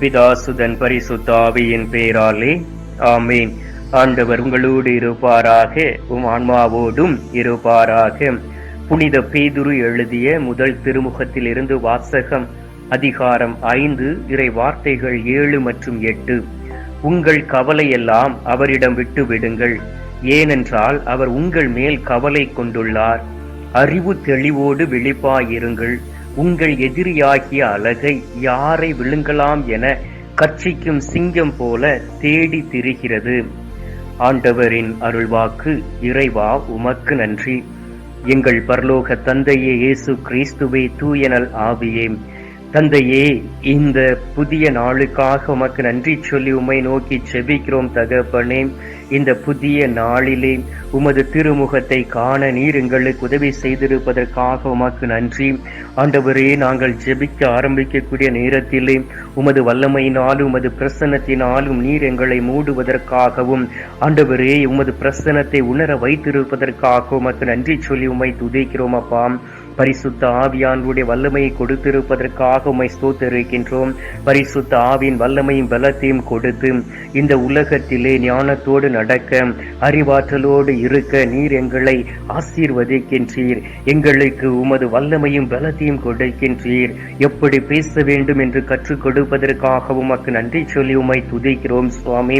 பிதாசுதன் பரிசுத்தாவியின் பேராலே. ஆமேன். ஆண்டவர் உங்களோடு இருப்பாராக உம் ஆன்மாவோடும் இருப்பாராக. புனித பேதுரு எழுதிய முதல் திருமுகத்திலிருந்து வாசகம் அதிகாரம் ஐந்து இறை வார்த்தைகள் ஏழு மற்றும் எட்டு. உங்கள் கவலையெல்லாம் அவரிடம் விட்டு விடுங்கள். ஏனென்றால் அவர் உங்கள் மேல் கவலை கொண்டுள்ளார். அறிவு தெளிவோடு விழிப்பாயிருங்கள். உங்கள் எதிரியாகிய அழகை யாரை விழுங்கலாம் என கட்சிக்கும் சிங்கம் போல தேடி திரிகிறது. ஆண்டவரின் அருள்வாக்கு இறைவா உமக்கு நன்றி. எங்கள் பரலோக தந்தையே இயேசு கிறிஸ்துவே தூயனல் ஆவியே. தந்தையே இந்த புதிய நாளுக்காக உமக்கு நன்றி சொல்லி உம்மை நோக்கி செபிக்கிறோம் தகப்பனே. இந்த புதிய நாளிலே உமது திருமுகத்தை காண நீர் எங்களுக்கு உதவி செய்திருப்பதற்காக உமக்கு நன்றி. ஆண்டவரே நாங்கள் ஜெபிக்க ஆரம்பிக்கக்கூடிய நேரத்திலே உமது வல்லமையினாலும் உமது பிரசன்னத்தினாலும் நீர் எங்களை மூடுவதற்காகவும் ஆண்டவரே உமது பிரசன்னத்தை உணர வைத்திருப்பதற்காக உமக்கு நன்றி சொல்லி உம்மை துதிக்கிறோம் அப்பா. பரிசுத்த ஆவியானுடைய வல்லமையை கொடுத்திருப்பதற்காக உமை ஸ்தோத்திருக்கின்றோம். பரிசுத்த ஆவியின் வல்லமையும் பலத்தையும் கொடுத்து இந்த உலகத்திலே ஞானத்தோடு நடக்க அறிவாற்றலோடு இருக்க நீர் எங்களை ஆசீர்வதிக்கின்றீர். எங்களுக்கு உமது வல்லமையும் பலத்தையும் கொடுக்கின்றீர். எப்படி பேச வேண்டும் என்று கற்றுக் கொடுப்பதற்காக உமக்கு நன்றி சொல்லி உமை துதிக்கிறோம் சுவாமி.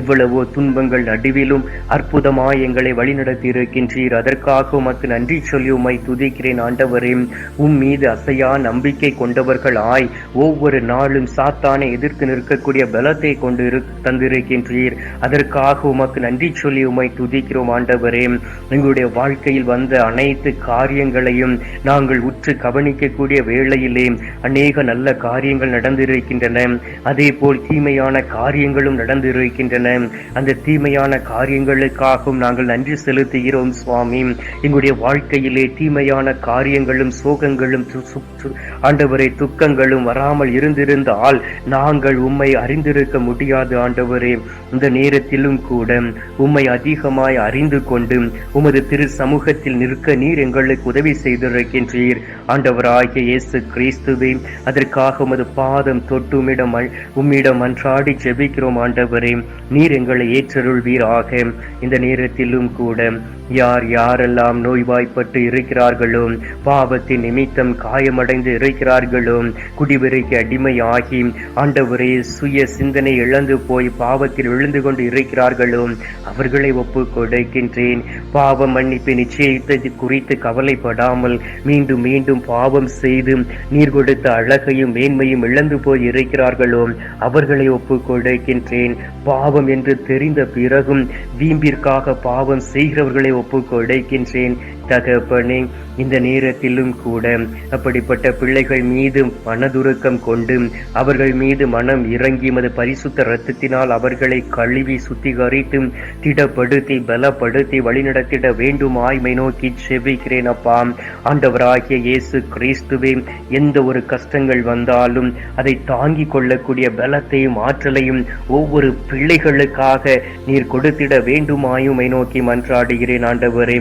எவ்வளவோ துன்பங்கள் நடுவிலும் அற்புதமாய் எங்களை வழிநடத்தி இருக்கின்றீர் அதற்காக உமக்கு நன்றி சொல்லி உமை துதிக்கிறேன். ஆண்டவரே உம் மீது அசையா நம்பிக்கை கொண்டவர்களாய் ஒவ்வொரு நாளும் சாத்தானை எதிர்த்து நிற்கக்கூடிய பலத்தை கொண்டு இரு- தந்திருக்கின்றீர். அதற்காக உமக்கு நன்றி சொல்லி உமை துதிக்கிறோம் ஆண்டவரே. எங்களுடைய வாழ்க்கையில் வந்த அனைத்து காரியங்களையும் நாங்கள் உற்று கவனிக்கக்கூடிய வேளையிலே அநேக நல்ல காரியங்கள் நடந்திருக்கின்றன. அதே போல் தீமையான காரியங்களும் நடந்திருக்கின்றன. அந்த தீமையான காரியங்களுக்காகவும் நாங்கள் நன்றி செலுத்துகிறோம் சுவாமி. எங்களுடைய வாழ்க்கையிலே தீமையான காரியங்களும் சோகங்களும் து- சு- சு- ஆண்டவரே துக்கங்களும் வராமல் இருந்திருந்தால் நாங்கள் உம்மை அறிந்திருக்க முடியாது ஆண்டவரே. இந்த நேரத்திலும் கூட உம்மை அதிகமாய் அறிந்து கொண்டு உமது திரு சமூகத்தில் நிற்க நீர் எங்களுக்கு உதவி செய்திருக்கின்றீர். ஆண்டவராகிய இயேசு கிறிஸ்துவே அதற்காக உமது பாதம் தொட்டு உம்மிடம் உம்மிடம் அன்றாடி ஜெபிக்கிறோம் ஆண்டவரே. நீர் எங்களை ஏற்றருள்வீராக. இந்த நேரத்திலும் கூட யார் யாரெல்லாம் நோய்வாய்ப்பட்டு இருக்கிறார்களோ பாவத்தின் நிமித்தம் காயமடைந்து இருக்கிறார்களோ? குடிவெறிக்கு அடிமையாகி ஆண்டவரே சுய சிந்தனை இழந்து போய் பாவத்தில் விழுந்து கொண்டு இருக்கிறார்களோ? அவர்களை ஒப்பு கொடுக்கின்றேன். பாவ மன்னிப்பு நிச்சயித்தது குறித்து கவலைப்படாமல் மீண்டும் மீண்டும் பாவம் செய்து நீர் கொடுத்த அழகையும் மேன்மையும் இழந்து போய் இருக்கிறார்களோ? அவர்களை ஒப்பு கொடுக்கின்றேன். பாவம் என்று தெரிந்த பிறகும் வீம்பிற்காக பாவம் செய்கிறவர்களை ஒப்பு கொடுக்கின்றேன். தகப்பனே இந்த நேரத்திலும் கூட அப்படிப்பட்ட பிள்ளைகள் மீது மனதுருக்கம் கொண்டு அவர்கள் மீது மனம் இறங்கி மது பரிசுத்த இரத்தத்தினால் அவர்களை கழுவி சுத்திகரித்து திடப்படுத்தி பலப்படுத்தி வழிநடத்திட வேண்டும் ஆய்மை நோக்கி செவிக்கிறேன் அப்பா. ஆண்டவராகிய இயேசு கிறிஸ்துவே எந்த ஒரு கஷ்டங்கள் வந்தாலும் அதை தாங்கி கொள்ளக்கூடிய பலத்தையும் ஆற்றலையும் ஒவ்வொரு பிள்ளைகளுக்காக நீர் கொடுத்திட வேண்டுமாயுமை நோக்கி மன்றாடுகிறேன் ஆண்டவரே.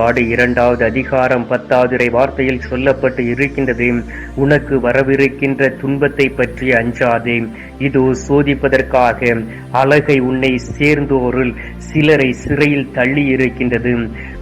திருவெளிப்பாடு இரண்டாவது அதிகாரம் பத்தாவதுரை வார்த்தையில் சொல்லப்பட்டு இருக்கின்றது. உனக்கு வரவிருக்கின்ற துன்பத்தை பற்றி அஞ்சாதே. இதோ சோதிப்பதற்காக அழகை உன்னை சேர்ந்தோருள் சிலரை சிறையில் தள்ளி இருக்கின்றது.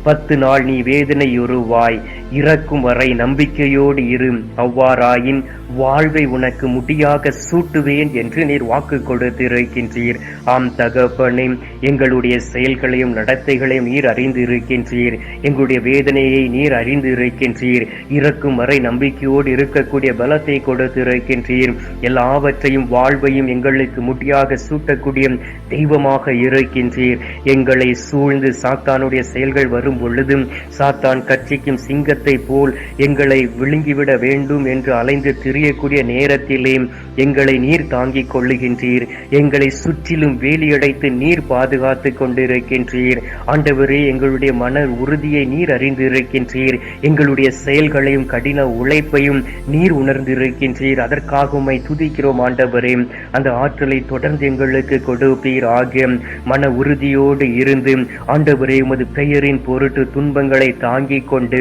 பத்து நாள் நீ வேதனையுறுவாய். இறக்கும் வரை நம்பிக்கையோடு இரு. அவ்வாறாயின் வாழ்வை உனக்கு முடியாக சூட்டுவேன் என்று நீர் வாக்கு கொடுத்திருக்கின்றீர். ஆம் தகப்பனே எங்களுடைய செயல்களையும் நடத்தைகளையும் நீர் அறிந்து இருக்கின்றீர் எங்களுடைய வேதனையை நீர் அறிந்து இருக்கின்றீர் இறக்கும் வரை நம்பிக்கையோடு இருக்கக்கூடிய பலத்தை கொடுத்திருக்கின்றீர். எல்லாவற்றையும் வாழ்வையும் எங்களுக்கு முடியாக சூட்டக்கூடிய தெய்வமாக இருக்கின்றீர். எங்களை சூழ்ந்து சாத்தானுடைய செயல்கள் வரும் பொழுதும் சாத்தான் கட்சிக்கும் சிங்க சிங்கத்தை போல் எங்களை விழுங்கிவிட வேண்டும் என்று அலைந்து திரியக்கூடிய நேரத்திலே எங்களை நீர் தாங்கிக் கொள்ளுகின்றீர். எங்களை சுற்றிலும் வேலியடைத்து நீர் பாதுகாத்து கொண்டிருக்கின்றீர். ஆண்டவரே எங்களுடைய மன உறுதியை நீர் அறிந்திருக்கின்றீர். எங்களுடைய செயல்களையும் கடின உழைப்பையும் நீர் உணர்ந்திருக்கின்றீர். அதற்காக உம்மை துதிக்கிறோம் ஆண்டவரே. அந்த ஆற்றலை தொடர்ந்து எங்களுக்கு கொடுப்பீர் ஆகிய மன உறுதியோடு இருந்து ஆண்டவரே உமது பெயரின் பொருட்டு துன்பங்களை தாங்கிக் கொண்டு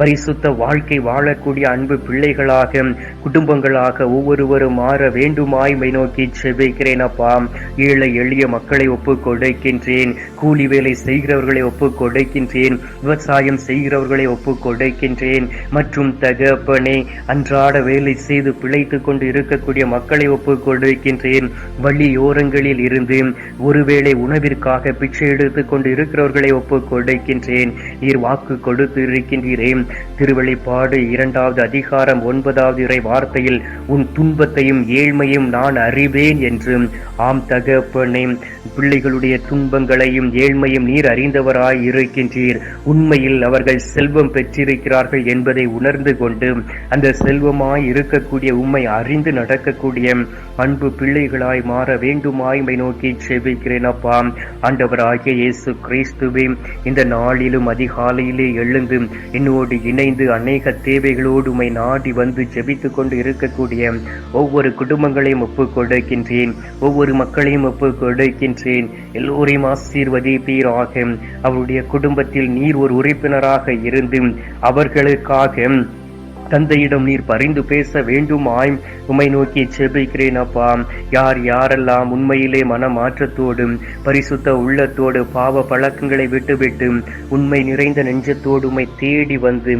பரிசுத்த வாழ்க்கை வாழக்கூடிய அன்பு பிள்ளைகளாக குடும்பங்களாக ஒவ்வொருவரும் மாற வேண்டுமாய்மை நோக்கி செபிக்கிறேன் அப்பா. ஏழை எளிய மக்களை ஒப்பு கொடுக்கின்றேன். கூலி வேலை செய்கிறவர்களை ஒப்பு கொடுக்கின்றேன். விவசாயம் செய்கிறவர்களை ஒப்பு கொடுக்கின்றேன். மற்றும் தகப்பனே அன்றாட வேலை செய்து பிழைத்துக் கொண்டு இருக்கக்கூடிய மக்களை ஒப்பு கொடுக்கின்றேன். வழியோரங்களில் இருந்து ஒருவேளை உணவிற்காக பிச்சை எடுத்துக் கொண்டு இருக்கிறவர்களை ஒப்பு கொடுக்கின்றேன். நீர் வாக்கு கொடுத்து இருக்கின்றீரேன் திருவெளிப்பாடு இரண்டாவது அதிகாரம் ஒன்பதாவது இறை வார்த்தையில் உன் துன்பத்தையும் ஏழ்மையும் நான் அறிவேன் என்று. ஆம் தகப்பனே பிள்ளைகளுடைய துன்பங்களையும் ஏழ்மையும் நீர் அறிந்தவராய் இருக்கின்றீர். உண்மையில் அவர்கள் செல்வம் பெற்றிருக்கிறார்கள் என்பதை உணர்ந்து கொண்டு அந்த செல்வமாய் இருக்கக்கூடிய உண்மை அறிந்து நடக்கக்கூடிய அன்பு பிள்ளைகளாய் மாற வேண்டுமாய்மை நோக்கி செவிக்கிறேன் அப்பா. ஆண்டவராகிய இயேசு கிறிஸ்துவே இந்த நாளிலும் அதிகாலையிலே எழுந்து என்னோடு இணைந்து அநேக தேவைகளோடு உமை நாடி வந்து ஜெபித்துக் கொண்டு இருக்கக்கூடிய ஒவ்வொரு குடும்பங்களையும் ஒப்புக் கொடுக்கின்றேன். ஒவ்வொரு மக்களையும் ஒப்புக் கொடுக்கின்றேன். எல்லோரையும் ஆசீர்வதிப்பீராக. அவருடைய குடும்பத்தில் நீர் ஒரு உறுப்பினராக இருந்து அவர்களுக்காக தந்தையிடம் நீர் பரிந்து பேச வேண்டுமாய் உமை நோக்கி செபிக்கிறேன் அப்பா. யார் யாரெல்லாம் உண்மையிலே மன மாற்றத்தோடு பரிசுத்த உள்ளத்தோடு பாவ பழக்கங்களை விட்டுவிட்டு உண்மை நிறைந்த நெஞ்சத்தோடு உமை தேடி வந்து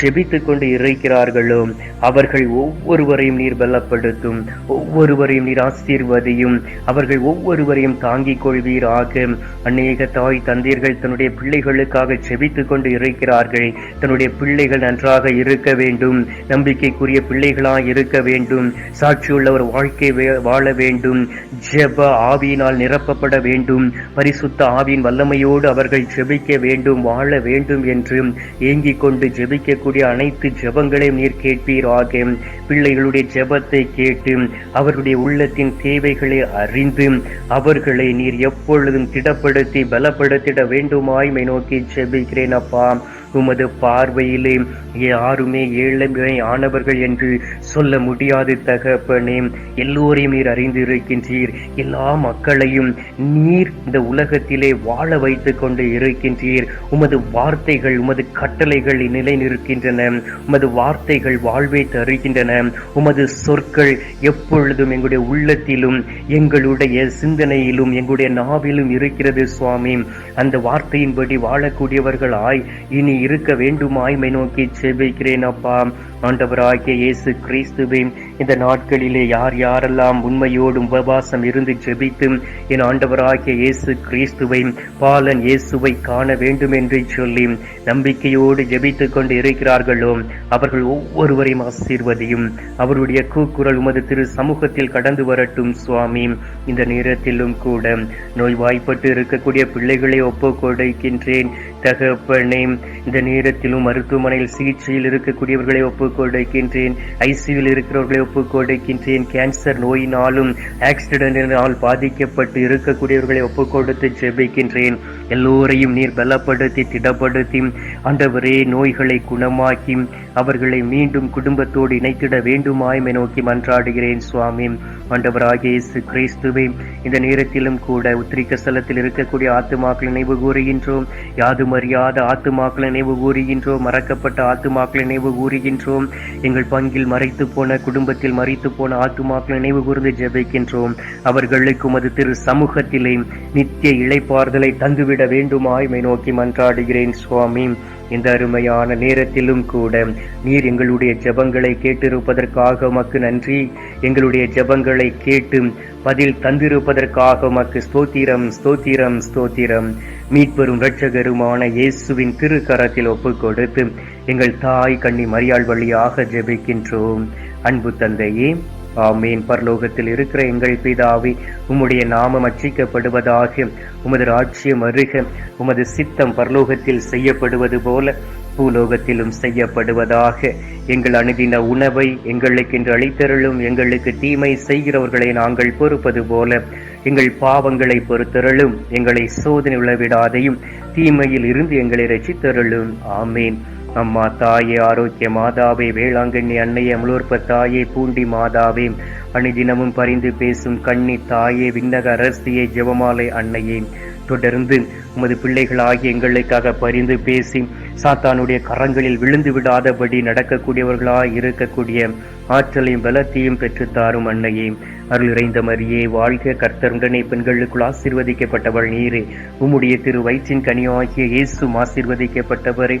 ஜெபித்து கொண்டு இருக்கிறார்களோ அவர்கள் ஒவ்வொருவரையும் நீர் பலப்படுத்தும். ஒவ்வொருவரையும் நீர் ஆசீர்வதியும். அவர்கள் ஒவ்வொருவரையும் தாங்கிக் கொள்வீராக. அநேக தாய் தந்தையர்கள் தன்னுடைய பிள்ளைகளுக்காக ஜெபித்து கொண்டு இருக்கிறார்கள். தன்னுடைய பிள்ளைகள் நன்றாக இருக்க வேண்டும். நம்பிக்கைக்குரிய பிள்ளைகளாய் இருக்க வேண்டும். சாட்சியுள்ள ஒரு வாழ்க்கை வாழ வேண்டும். ஜெப ஆவியினால் நிரப்பப்பட வேண்டும். பரிசுத்த ஆவியின் வல்லமையோடு அவர்கள் ஜெபிக்க வேண்டும் வாழ வேண்டும் என்று ஏங்கிக் கொண்டு ஜெபிக்கக்கூடிய அனைத்து ஜெபங்களையும் நீர் கேட்பீராக. பிள்ளைகளுடைய ஜெபத்தை கேட்டு அவருடைய உள்ளத்தின் தேவைகளை அறிந்து அவர்களை நீர் எப்பொழுதும் திடப்படுத்தி பலப்படுத்திட வேண்டுமாய்மை நோக்கி ஜெபிக்கிறேன் அப்பா. உமது பார்வையிலே யாருமே ஏழமை ஆனவர்கள் என்று சொல்ல முடியாது தகப்பனே எல்லோரையும் நீர் அறிந்திருக்கின்றீர். எல்லா மக்களையும் நீர் இந்த உலகத்திலே வாழ வைத்துக் கொண்டு இருக்கின்றீர். உமது வார்த்தைகள் உமது கட்டளைகள் நிலை நிற்கின்றன உமது வார்த்தைகள் வாழ்வை தருகின்றன. உமது சொற்கள் எப்பொழுதும் எங்களுடைய உள்ளத்திலும் எங்களுடைய சிந்தனையிலும் எங்களுடைய நாவிலும் இருக்கிறது சுவாமி. அந்த வார்த்தையின்படி வாழக்கூடியவர்களாய் இனி இருக்க வேண்டுமாய்மை நோக்கி செபிக்கிறேன் அப்பா. ஆண்டவராகிய இயேசு கிறிஸ்துவே இந்த நாட்களிலே யார் யாரெல்லாம் உண்மையோடும் உபவாசம் இருந்து ஜெபித்து என் ஆண்டவராகிய இயேசு கிறிஸ்துவை பாலன் இயேசுவை காண வேண்டும் என்று சொல்லி நம்பிக்கையோடு ஜெபித்து கொண்டு இருக்கிறார்களோ அவர்கள் ஒவ்வொருவரையும் ஆசீர்வதியும். அவருடைய கூக்குரல் உமது திரு சமூகத்தில் கடந்து வரட்டும் சுவாமி. இந்த நேரத்திலும் கூட நோய்வாய்ப்பட்டு இருக்கக்கூடிய பிள்ளைகளை ஒப்பு கொடுக்கின்றேன் தகப்பனே இந்த நேரத்திலும் மருத்துவமனையில் சிகிச்சையில் இருக்கக்கூடியவர்களை ஒப்பு ஒப்புக் கொடுக்கின்றேன். ஐசியூவில் இருக்கிறவர்களை ஒப்புக் கொடுக்கின்றேன். கேன்சர் நோயினாலும் ஆக்சிடென்டினால் பாதிக்கப்பட்டு இருக்கக்கூடியவர்களை ஒப்புக் கொடுத்து ஜெபிக்கின்றேன். எல்லோரையும் நீர் பலப்படுத்தி திடப்படுத்தி ஆண்டவரே நோய்களை குணமாக்கி அவர்களை மீண்டும் குடும்பத்தோடு இணைத்திட வேண்டுமாய்மை நோக்கி மன்றாடுகிறேன் சுவாமி. ஆண்டவராகிய இயேசு கிறிஸ்துவை இந்த நேரத்திலும் கூட உத்திரிக்க ஸ்தலத்தில் இருக்கக்கூடிய ஆத்துமாக்கள் நினைவு கூறுகின்றோம். யாதும் அறியாத ஆத்துமாக்களை நினைவு கூறுகின்றோம். மறக்கப்பட்ட ஆத்துமாக்கள் நினைவு கூறுகின்றோம். எங்கள் பங்கில் மறைத்து போன குடும்பத்தில் மறைத்து போன ஆத்துமாக்கள் நினைவு கூர்ந்து ஜெபிக்கின்றோம். அவர்களுக்கு உமது திரு சமூகத்திலே நித்திய இழைப்பார்தலை தந்துவிட வேண்டுமாய்மை நோக்கி மன்றாடுகிறேன் சுவாமி. இந்த அருமையான நேரத்திலும் கூட நீர் எங்களுடைய ஜெபங்களை கேட்டிருப்பதற்காக உமக்கு நன்றி. எங்களுடைய ஜபங்களை கேட்டு பதில் தந்திருப்பதற்காக உமக்கு ஸ்தோத்திரம் ஸ்தோத்திரம் ஸ்தோத்திரம். மீட்பெரும் இரட்சகருமான இயேசுவின் திருக்கரத்தில் ஒப்புக் கொடுத்து எங்கள் தாய் கண்ணி மரியாள் வழியாக ஜெபிக்கின்றோம். அன்பு தந்தையே ஆமீன். பரலோகத்தில் இருக்கிற எங்கள் பிதாவே உம்முடைய நாமம் அச்சிக்கப்படுவதாக உமது ராஜ்யம் அருக உமது சித்தம் பரலோகத்தில் செய்யப்படுவது போல பூலோகத்திலும் செய்யப்படுவதாக. எங்கள் அணுதின உணவை எங்களுக்கென்று அளித்தருளும் எங்களுக்கு தீமை செய்கிறவர்களை நாங்கள் பொறுப்பது போல எங்கள் பாவங்களை பொறுத்தருளும் எங்களை சோதனை விழவிடாதையும் தீமையில் இருந்து எங்களை ரசித்தருளும் ஆமேன். அம்மா தாயே ஆரோக்கிய மாதாவே வேளாங்கண்ணி அன்னையே அமலோற்ப தாயே பூண்டி மாதாவே அணிதினமும் பரிந்து பேசும் கண்ணி தாயே விண்ணக அரசியே ஜெபமாலை அன்னையே. தொடர்ந்து உமது பிள்ளைகளாகி எங்களுக்காக பரிந்து பேசி சாத்தானுடைய கரங்களில் விழுந்து விடாதபடி நடக்கக்கூடியவர்களாக இருக்கக்கூடிய ஆற்றலையும் பலத்தையும் பெற்றுத்தாரும் அன்னையே. அருள் இறைந்த மரியே வாழ்க கர்த்தருடனே பெண்களுக்குள் ஆசீர்வதிக்கப்பட்டவள் நீரே. உம்முடைய திரு வயிற்றின் கனியாகிய இயேசும் ஆசீர்வதிக்கப்பட்டவரே.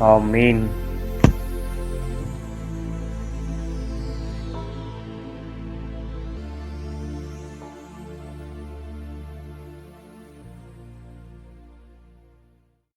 ஆமீன்